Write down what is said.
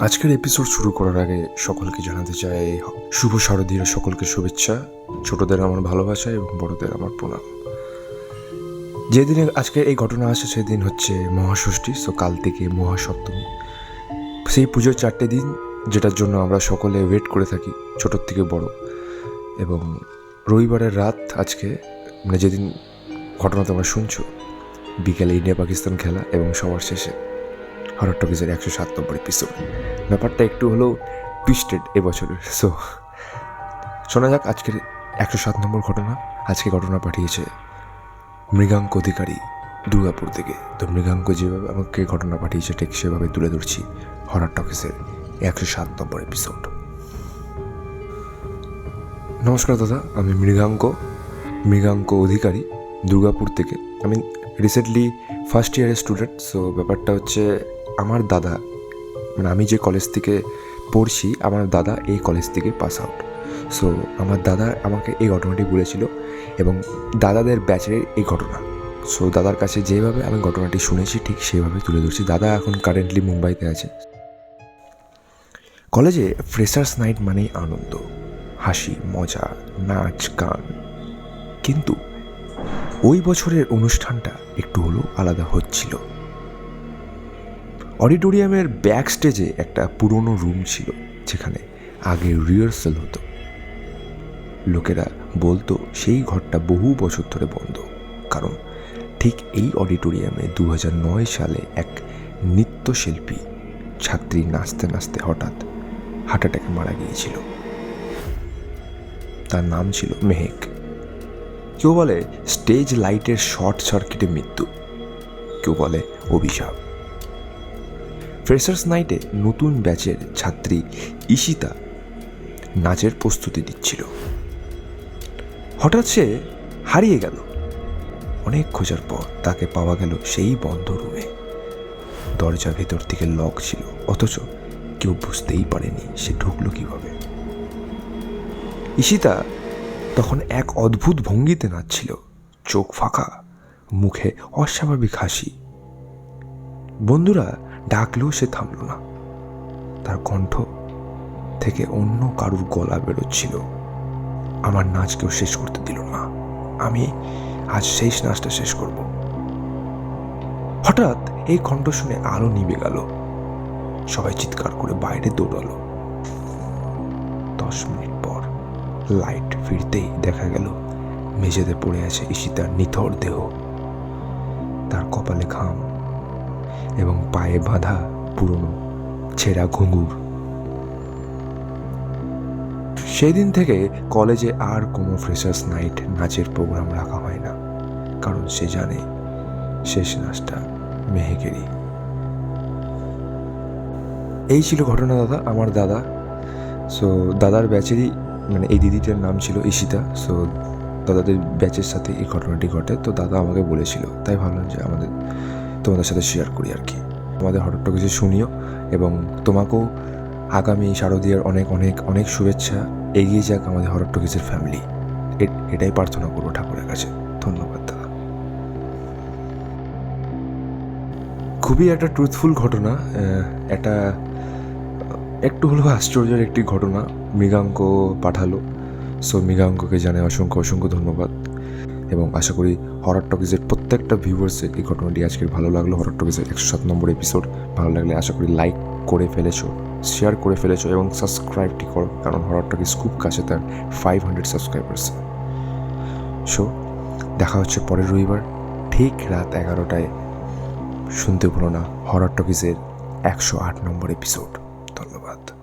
আজকের এপিসোড শুরু করার আগে সকলকে জানাতে চাই শুভ শারদীয় সকলকে শুভেচ্ছা। ছোটদের আমার ভালোবাসা এবং বড়দের আমার প্রণাম। যেদিনে আজকে এই ঘটনা আসে, সেদিন হচ্ছে মহাষষ্ঠী সো কাল থেকে মহাসপ্তমী। সেই পুজোর চারটে দিন যেটার জন্য আমরা সকলে ওয়েট করে থাকি, ছোটোর থেকে বড়। এবং রবিবারের রাত আজকে মানে যেদিন ঘটনা তোমরা শুনছো, বিকেলে ইন্ডিয়া পাকিস্তান খেলা এবং সবার শেষে। হরর টকিজের একশো সাত নম্বর এপিসোড ব্যাপারটা একটু হলেও টুইস্টেড এবছরের সো শোনা যাক আজকের একশো সাত নম্বর ঘটনা। আজকে ঘটনা পাঠিয়েছে মৃগাঙ্ক অধিকারী দুর্গাপুর থেকে। তো মৃগাঙ্ক যেভাবে আমাকে ঘটনা পাঠিয়েছে, ঠিক সেভাবে তুলে ধরছি হরর টকিসের একশো সাত নম্বর এপিসোড নমস্কার দাদা, আমি মৃগাঙ্ক। মৃগাঙ্ক অধিকারী দুর্গাপুর থেকে। আমি রিসেন্টলি ফার্স্ট ইয়ারের স্টুডেন্ট সো ব্যাপারটা হচ্ছে আমার দাদা মানে আমি যে কলেজ থেকে পড়ছি, আমার দাদা এই কলেজ থেকে পাস আউট সো আমার দাদা আমাকে এই ঘটনাটি বলেছিল এবং দাদাদের ব্যাচের এই ঘটনা। সো দাদার কাছে যেভাবে আমি ঘটনাটি শুনেছি, ঠিক সেভাবে তুলে ধরছি। দাদা এখন কারেন্টলি মুম্বাইতে আছে। কলেজে ফ্রেশার্স নাইট মানেই আনন্দ। হাসি, মজা, নাচ, গান। কিন্তু ওই বছরের অনুষ্ঠানটা একটু হলেও আলাদা হচ্ছিল। অডিটোরিয়ামের ব্যাক স্টেজে একটা পুরনো রুম ছিল, যেখানে আগে রিহার্সাল হতো। লোকেরা বলতো সেই ঘরটা বহু বছর ধরে বন্ধ, কারণ ঠিক এই অডিটোরিয়ামে দু সালে এক নৃত্যশিল্পী ছাত্রী নাচতে নাচতে হঠাৎ হার্ট অ্যাটাকে মারা গিয়েছিল। তার নাম ছিল মেহেক। কেউ বলে স্টেজ লাইটের শর্ট সার্কিটে মৃত্যু, কেউ বলে অভিশাপ। ফ্রেশার্স নাইটে নতুন ব্যাচের ছাত্রী ঈশিতা নাচের প্রস্তুতি দিচ্ছিল হঠাৎ সে হারিয়ে গেল। অনেক খোঁজার পর তাকে পাওয়া গেল সেই বন্ধ রুমে। দরজা ভেতর থেকে লক ছিল, অথচ কেউ বুঝতেই পারেনি সে ঢুকলো কীভাবে। ঈশিতা তখন এক অদ্ভুত ভঙ্গিতে নাচছিল, চোখ ফাঁকা, মুখে অস্বাভাবিক হাসি। বন্ধুরা ডাকলেও সে থামল না। তার কণ্ঠ থেকে অন্য কারুর গলা বেরোচ্ছিল। আমার নাচ কেউ শেষ করতে দিল না। আমি আজ শেষ নাচটা শেষ করব। হঠাৎ এই কণ্ঠ শুনে আলো নিভে গেল। সবাই চিৎকার করে বাইরে দৌড়ালো। দশ মিনিট পর লাইট ফিরতেই দেখা গেল, মেঝেতে পড়ে আছে ঈশিতার নিথর দেহ। তার কপালে ঘাম এবং পায়ে বাঁধা পুরনো ছেঁড়া ঘুঙুর। সেই দিন থেকে কলেজে আর কোনো ফ্রেশার্স নাইট নাচের প্রোগ্রাম রাখা হয় না, কারণ সে জানে শেষ নাচটা মেহেকেরই। এই ছিল ঘটনা দাদা, আমার দাদা। সো দাদার ব্যাচেরই মানে এই দিদিটার নাম ছিল ঈশিতা। সো দাদাদের ব্যাচের সাথে এই ঘটনাটি ঘটে। তো দাদা আমাকে বলেছিল, তাই ভাবলাম যে আমাদের তোমাদের সাথে শেয়ার করি আর কি। তোমাদের হঠাৎ কিছু শুনিও এবং তোমাকেও আগামী শারদীয়ার অনেক অনেক অনেক শুভেচ্ছা। এগিয়ে যাক আমাদের হরর টকিজের ফ্যামিলি এটাই প্রার্থনা করব ঠাকুরের কাছে। ধন্যবাদ, দাদা। খুবই একটা ট্রুথফুল ঘটনা একটা, একটু হলেও আশ্চর্যের একটি ঘটনা। মৃগাঙ্ক পাঠালো। সো মৃগাঙ্ককে জানাই অসংখ্য অসংখ্য ধন্যবাদ। এবং আশা করি হরর টকিজের প্রত্যেকটা ভিউয়ার্সের এই ঘটনাটি আজকের ভালো লাগল। হরর টকিজের একশো সাত নম্বর এপিসোড ভালো লাগলে আশা করি লাইক করে ফেলেছো শেয়ার করে ফেলেছো এবং সাবস্ক্রাইবটি করো, কারণ হরর টকিজ খুব কাছে তার ফাইভ হান্ড্রেড সাবস্ক্রাইবার্স সো দেখা হচ্ছে পরের রবিবার, ঠিক রাত এগারোটায়। শুনতে ভুলো না হরর টকিজের একশো আট নম্বর এপিসোড ধন্যবাদ।